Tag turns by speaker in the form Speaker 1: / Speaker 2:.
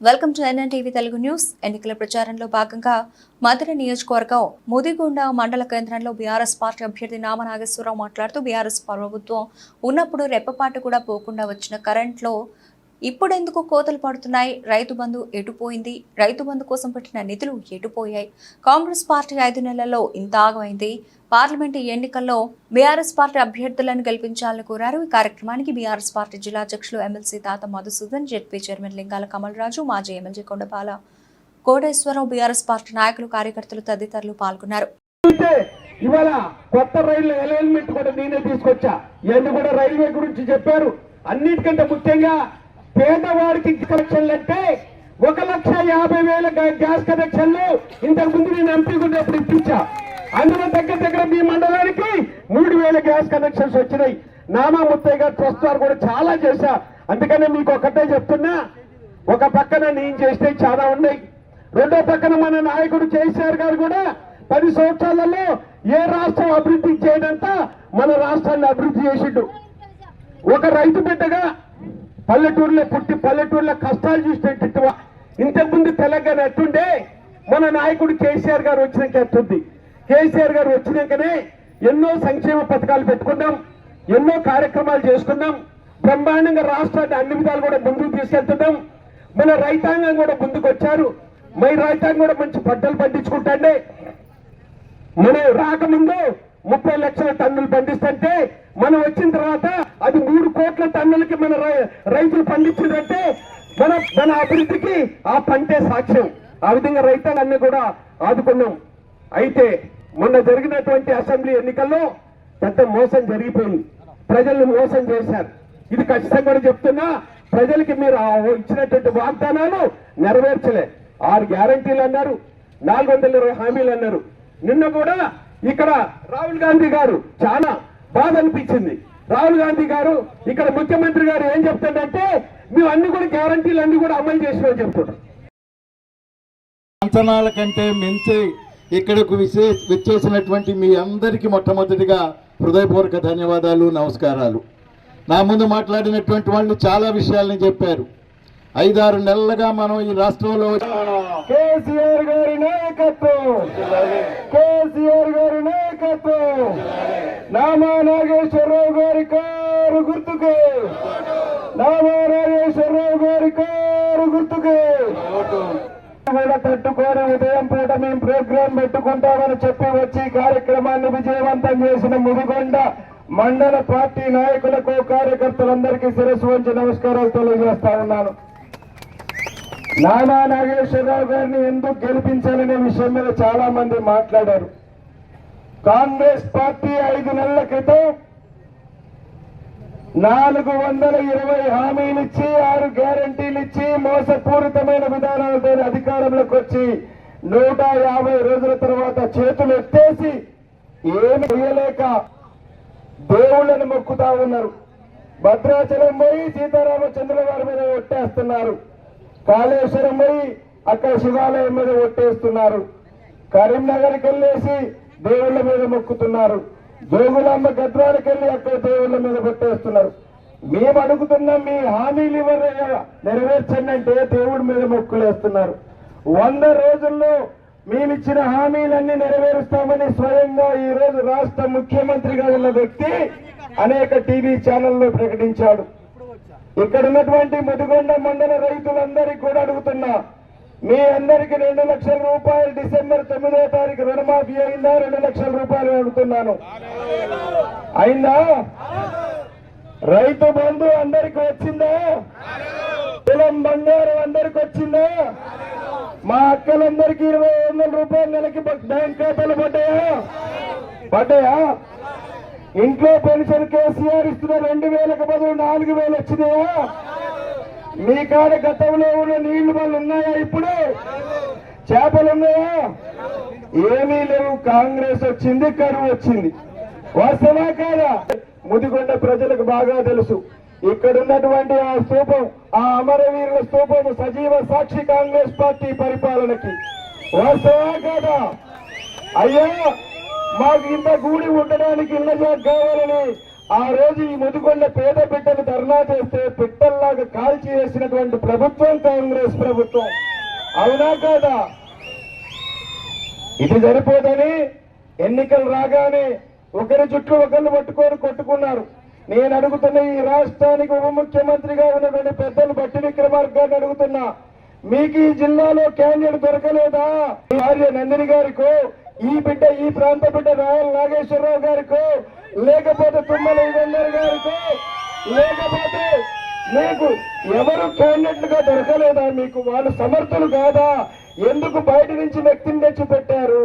Speaker 1: Welcome to NN TV Telugu news. ఎన్నికల ప్రచారంలో భాగంగా మధుర నియోజకవర్గం ముదిగొండ మండల కేంద్రంలో బీఆర్ఎస్ పార్టీ అభ్యర్థి నామ నాగేశ్వరరావు మాట్లాడుతూ బీఆర్ఎస్ ప్రభుత్వం ఉన్నప్పుడు రెప్పపాటు కూడా పోకుండా వచ్చిన కరెంట్లో ఇప్పుడెందుకు కోతలు పడుతున్నాయి? రైతు బంధు ఎటుపోయింది? రైతు బంధు కోసం పెట్టిన నిధులు ఎటుపోయాయి? కాంగ్రెస్ పార్టీ ఐదు నెలల్లో ఇంత ఆగమైంది. పార్లమెంటు ఎన్నికల్లో బీఆర్ఎస్ పార్టీ అభ్యర్థులను గెలిపించాలని కోరారు. ఈ కార్యక్రమానికి బీఆర్ఎస్ పార్టీ జిల్లా అధ్యక్షులు MLC Tata Madhusudan ZP chairman Lingala Kamal Raju మాజీ MLA Kondapala Koteswararao BRS party నాయకులు కార్యకర్తలు తదితరులు పాల్గొన్నారు.
Speaker 2: ఇవాళ కొత్త అలైన్మెంట్ కూడా నేనే తీసుకొచ్చా. ఇవన్నీ కూడా రైల్వే గురించి చెప్పారు. అన్నిటికంటే ముఖ్యంగా పేదవాడికి కనెక్షన్లు అంటే ఒక లక్ష యాభై వేల గ్యాస్ కనెక్షన్లు ఇంతకు ముందు నేను ఎంపీ ఉన్నప్పుడు ఇప్పించా. అందులో దగ్గర దగ్గర మీ మండలానికి మూడు వేల గ్యాస్ కనెక్షన్స్ వచ్చినాయి. నామా ముత్తయ్య గారు ట్రస్ట్ వారు కూడా చాలా చేశా. అందుకనే మీకు ఒకటే చెప్తున్నా. ఒక పక్కన నేను చేస్తే చాలా ఉన్నాయి. రెండో పక్కన మన నాయకుడు కేసీఆర్ గారు కూడా పది సంవత్సరాలలో ఏ రాష్ట్రం అభివృద్ధి చేయడంతా మన రాష్ట్రాన్ని అభివృద్ధి చేసిండు. ఒక రైతు బిడ్డగా పల్లెటూరులో పుట్టి పల్లెటూరులో కష్టాలు చూసినట్టు ఇంతకుముందు తెలంగాణ ఎట్టుండే? మన నాయకుడు కేసీఆర్ గారు వచ్చినాక ఎట్టుంది? కేసీఆర్ గారు వచ్చినాకనే ఎన్నో సంక్షేమ పథకాలు పెట్టుకున్నాం ఎన్నో కార్యక్రమాలు చేసుకున్నాం బ్రహ్మాండంగా రాష్ట్రాన్ని అన్ని విధాలు కూడా ముందుకు తీసుకెళ్తున్నాం. మన రైతాంగం కూడా ముందుకు వచ్చారు మన రైతాంగం కూడా మంచి పంటలు పండించుకుంటాండే. మనం రాకముందు ముప్పై లక్షల టన్నులు పండిస్తుంటే మనం వచ్చిన తర్వాత అది మూడు కోట్ల టన్నులకి మన రై- రైతులు పండించిందంటే మన మన అభివృద్ధికి ఆ పంటే సాక్ష్యం. ఆ విధంగా రైతాంగాన్ని కూడా ఆదుకున్నాం. అయితే మొన్న జరిగినటువంటి అసెంబ్లీ ఎన్నికల్లో పెద్ద మోసం జరిగిపోయింది. ప్రజల్ని మోసం చేశారు. ఇది ఖచ్చితంగా కూడా చెప్తున్నా ప్రజలకి మీరు ఇచ్చినటువంటి వాగ్దానాలు నెరవేర్చలే. ఆరు గ్యారంటీలు అన్నారు నాలుగు వందల ఇరవై హామీలు అన్నారు. నిన్న కూడా ఇక్కడ రాహుల్ గాంధీ గారు చాలా బాధ అనిపించింది రాహుల్ గాంధీ గారు ఇక్కడ ముఖ్యమంత్రి గారు ఏం చెప్తాడంటే మేము అన్ని కూడా గ్యారంటీలు అన్ని కూడా అమలు చేసినామని చెప్తున్నారు
Speaker 3: అంచనాల కంటే మించి ఇక్కడకు విశే విచ్చేసినటువంటి మీ అందరికీ మొట్టమొదటిగా హృదయపూర్వక ధన్యవాదాలు నమస్కారాలు. నా ముందు మాట్లాడినటువంటి వాళ్ళు చాలా విషయాల్ని చెప్పారు. ఐదారు నెలలుగా మనం ఈ రాష్ట్రంలో
Speaker 2: కేసీఆర్ గారి నాయకత్వం. కేసీఆర్ గారి నాయకత్వం. నామా నాగేశ్వరరావు గారి కారు గుర్తుకు. నామా నాగేశ్వరరావు గారి కారు గుర్తుకు. తట్టుకొని ఉదయం పూట మేము ప్రోగ్రాం పెట్టుకుంటామని చెప్పి వచ్చి కార్యక్రమాన్ని విజయవంతం చేసిన ముదిగొండ మండల పార్టీ నాయకులకు కార్యకర్తలందరికీ శిరస్సు వంచి నమస్కారాలు తెలియజేస్తా ఉన్నాను. నానా నాగేశ్వరరావు గారిని ఎందుకు గెలిపించాలనే విషయం మీద చాలా మంది మాట్లాడారు. కాంగ్రెస్ పార్టీ ఐదు నెలల క్రితం నాలుగు వందల ఇరవై హామీలు ఇచ్చి ఆరు గ్యారంటీలు ఇచ్చి మోసపూరితమైన విధానాలతో అధికారంలోకి వచ్చి నూట యాభై రోజుల తర్వాత చేతులు ఎత్తేసి ఏమి చేయలేక దేవుళ్ళని మొక్కుతా ఉన్నారు. భద్రాచలం పోయి సీతారామచంద్రుల వారి మీద ఒట్టేస్తున్నారు. కాళేశ్వరం పోయి అక్కడ శివాలయం మీద ఒట్టేస్తున్నారు. కరీంనగర్కి వెళ్ళేసి దేవుళ్ళ మీద మొక్కుతున్నారు. జోగులాంబ గద్వానికి వెళ్ళి అక్కడ దేవుళ్ళ మీద పెట్టేస్తున్నారు మేము అడుగుతున్నాం మీ హామీలు ఇవ్వరు నెరవేర్చండి అంటే దేవుడి మీద మొక్కులేస్తున్నారు. వంద రోజుల్లో మేమిచ్చిన హామీలన్నీ నెరవేరుస్తామని స్వయంగా ఈ రోజు రాష్ట్ర ముఖ్యమంత్రిగా ఉన్న వ్యక్తి అనేక టీవీ ఛానల్లో ప్రకటించాడు. ఇక్కడ ఉన్నటువంటి ముదిగొండ మండల రైతులందరికీ కూడా అడుగుతున్నా మీ అందరికి రెండు లక్షల రూపాయలు డిసెంబర్ తొమ్మిదో తారీఖు రుణమాఫీ అయిందా? రెండు లక్షల రూపాయలు అడుగుతున్నాను. అయిందా? రైతు బంధు అందరికి వచ్చిందా? కులం బంగారం అందరికి వచ్చిందా? మా అక్కలందరికీ ఇరవై వందల రూపాయలు నెలకి బ్యాంక్ ఖాతాలు పడ్డాయా? పడ్డాయా? ఇంట్లో పెన్షన్ కేసీఆర్ ఇస్తున్న రెండు వేలకు బదులు నాలుగు వేలు వచ్చినాయా? మీ కాడ గతంలో ఉన్న నీళ్ళు వాళ్ళు ఉన్నాయా ఇప్పుడు? చేపలు ఉన్నాయా? ఏమీ లేవు. కాంగ్రెస్ వచ్చింది కరువు వచ్చింది. వాస్తవా కాదా? ముదిగొండ ప్రజలకు బాగా తెలుసు. ఇక్కడ ఉన్నటువంటి ఆ స్తూపం ఆ అమరవీరుల స్థూపం సజీవ సాక్షి కాంగ్రెస్ పార్టీ పరిపాలనకి. వాస్తవా కాదా? అయ్యా మాకు ఇంత గూడి ఉండడానికి ఇళ్ళ కావాలని ఆ రోజు ఈ ముదిగొండ పేద బిడ్డలు ధర్నా చేస్తే పిట్టల్లాగా కాల్చి వేసినటువంటి ప్రభుత్వం కాంగ్రెస్ ప్రభుత్వం. అవునా కాదా? ఇది సరిపోదని ఎన్నికలు రాగానే ఒకరి చుట్టూ ఒకరిని పట్టుకొని కొట్టుకున్నారు. నేను అడుగుతున్న ఈ రాష్ట్రానికి ఉప ముఖ్యమంత్రిగా ఉన్నటువంటి పెద్దలు బట్టి విక్రమార్గాన్ని అడుగుతున్నా. మీకు ఈ జిల్లాలో క్యాండిడేట్ దొరకలేదా? భార్య నందిని గారికో ఈ బిడ్డ ఈ ప్రాంత బిడ్డ రాయల్ నాగేశ్వరరావు గారికి లేకపోతే తుమ్మల యుగంధర్ గారికి లేకపోతే మీకు ఎవరు క్యాండిడేట్గా దొరకలేదా? మీకు వాళ్ళు సమర్థులు కాదా? ఎందుకు బయట నుంచి వ్యక్తిని తెచ్చి పెట్టారు